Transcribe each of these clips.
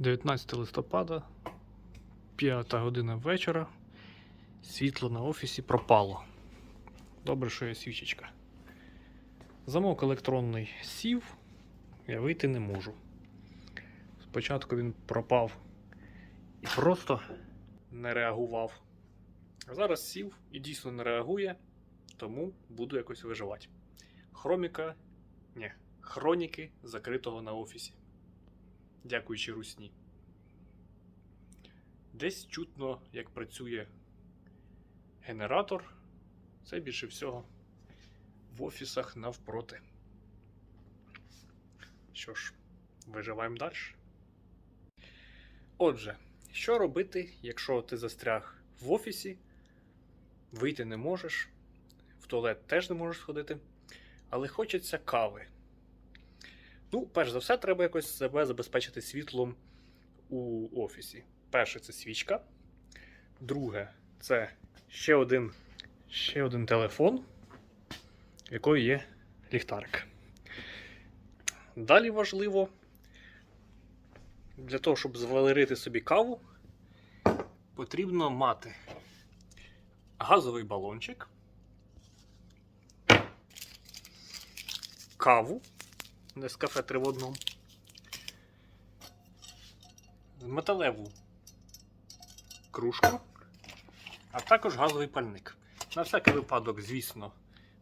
19 листопада, 5 година вечора. Світло на офісі пропало. Добре, що є свічечка. Замок електронний сів, я вийти не можу. Спочатку він пропав і просто не реагував. А зараз сів і дійсно не реагує, тому буду якось виживати. Хроміка. Ні, хроніки закритого на офісі. Дякуючи русні. Десь чутно, як працює генератор. Це більше всього в офісах навпроти. Що ж, виживаємо далі. Отже, що робити, якщо ти застряг в офісі, вийти не можеш, в туалет теж не можеш сходити, але хочеться кави. Ну, перш за все, треба якось себе забезпечити світлом у офісі. Перше це свічка. Друге це ще один, ще один телефон, в якої є ліхтарик. Далі важливо, для того, щоб звалерити собі каву, потрібно мати газовий балончик, каву. Не з кафе три в одному. Металеву кружку, а також газовий пальник. На всякий випадок, звісно,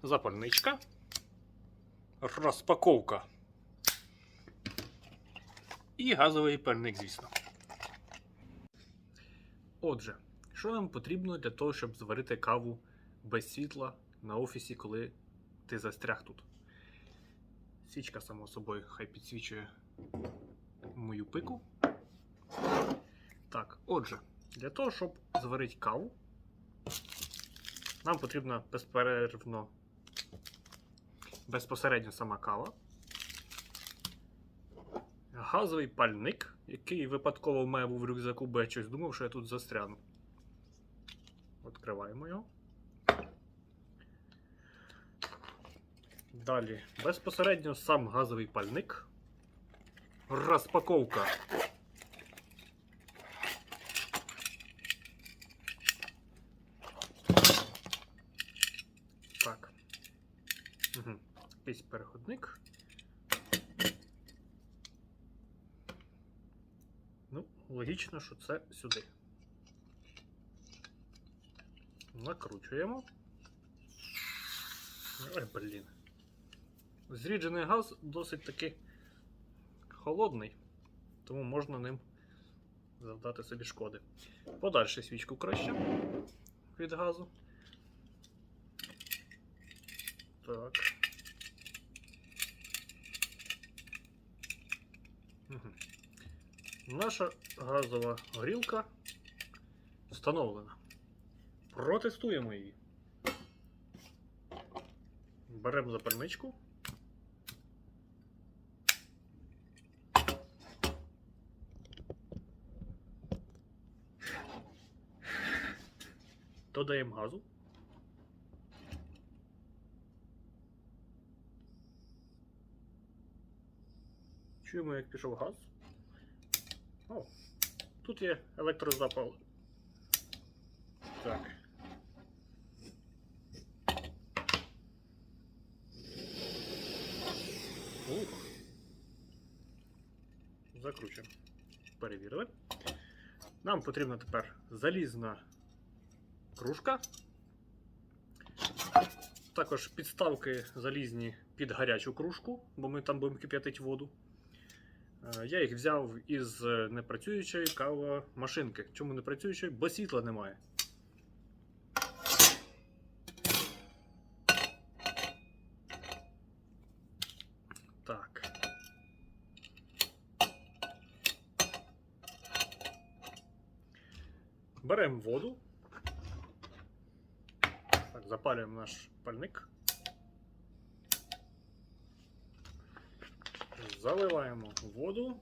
запальничка, розпаковка і газовий пальник, звісно. Отже, що нам потрібно для того, щоб зварити каву без світла на офісі, коли ти застряг тут? Свічка, само собою, хай підсвічує мою пику. Так, отже, для того, щоб зварити каву, нам потрібна безперервно, безпосередньо сама кава, газовий пальник, який випадково в мене був в рюкзаку, бо я щось думав, що я тут застряну. Відкриваємо його. Далі безпосередньо сам газовий пальник. Розпаковка. Так. Угу. Якийсь переходник. Ну, логічно, що це сюди. Накручуємо. Ой, блін. Зріджений газ досить таки холодний, тому можна ним завдати собі шкоди. Подальше свічку краще від газу. Так. Угу. Наша газова горілка встановлена. Протестуємо її. Беремо запальничку. Додаємо газу. Чуємо, як пішов газ. О, тут є електрозапал. Так. Ух. Закручуємо. Перевірили. Нам потрібна тепер залізна кружка. Також підставки залізні під гарячу кружку, бо ми там будемо кип'ятити воду. Е, Я їх взяв із непрацюючої кавомашинки. Чому не працюючої? Бо світла немає. Так. Беремо воду. Запалюємо наш пальник. Заливаємо воду.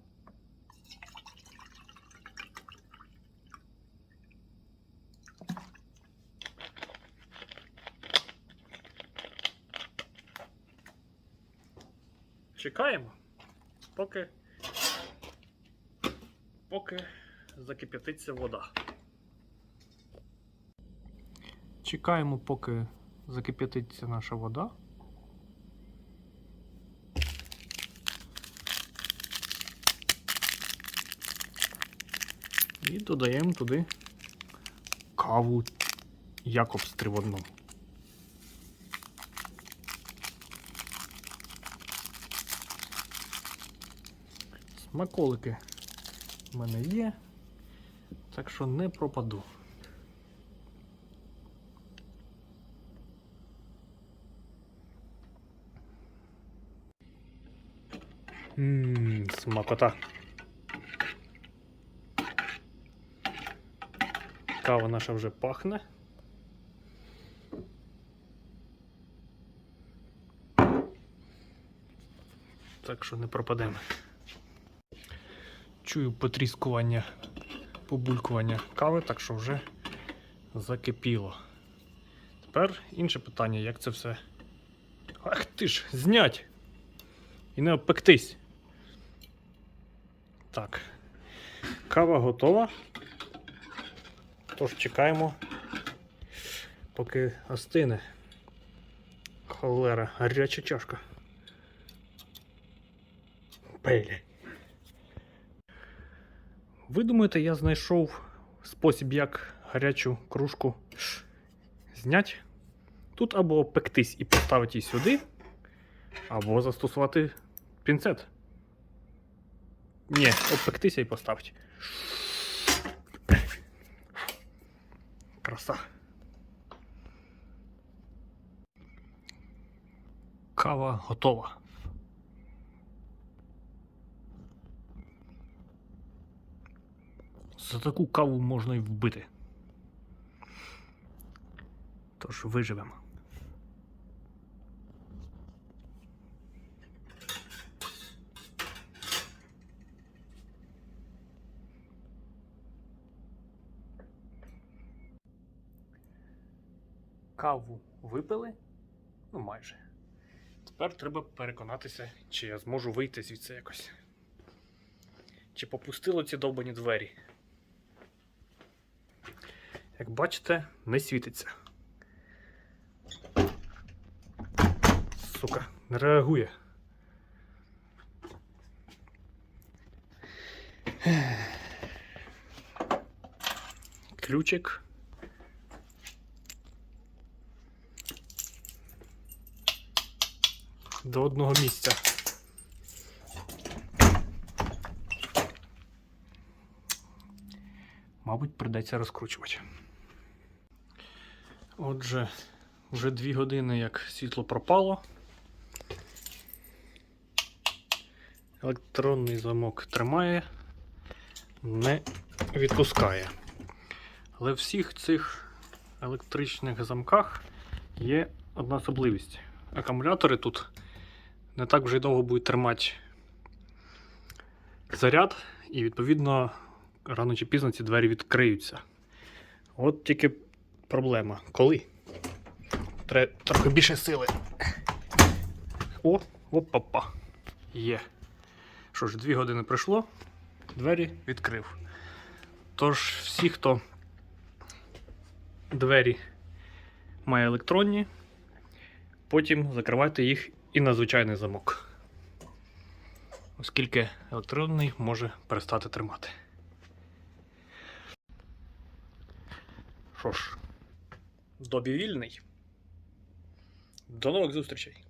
Чекаємо, поки поки закип'ятиться вода. Чекаємо, поки закип'ятиться наша вода. І додаємо туди каву Якобс три в. Смаколики в мене є, так що не пропаду. Ммм, смакота. Кава наша вже пахне. Так що не пропадемо. Чую потріскування, побулькування кави, так що вже закипіло. Тепер інше питання, як це все. Ах ти ж, знять! І не обпектись. Так. Кава готова. Тож чекаємо, поки остине. Холера, гаряча чашка. Пелі. Ви думаєте, я знайшов спосіб, як гарячу кружку зняти? Тут або пектись і поставити її сюди, або застосувати пінцет. Ні, обпектися і поставити. Краса. Кава готова. За таку каву можна й вбити. Тож виживемо. Каву випили? Ну, майже. Тепер треба переконатися, чи я зможу вийти звідси якось. Чи попустило ці довбані двері. Як бачите, не світиться. Сука, не реагує. Ключик. До одного місця. Мабуть, придеться розкручувати. Отже, вже дві години як світло пропало. Електронний замок тримає, не відпускає. Але в всіх цих електричних замках є одна особливість. Акумулятори тут не так вже й довго будуть тримати заряд, і відповідно рано чи пізно ці двері відкриються. От тільки проблема. Коли? Треба трохи більше сили. О, опа-па. Є. Що ж, дві години пройшло, двері відкрив. Тож, всі, хто двері має електронні, потім закривайте їх і на звичайний замок. Оскільки електронний може перестати тримати. Що ж, добі вільний. До нових зустрічей!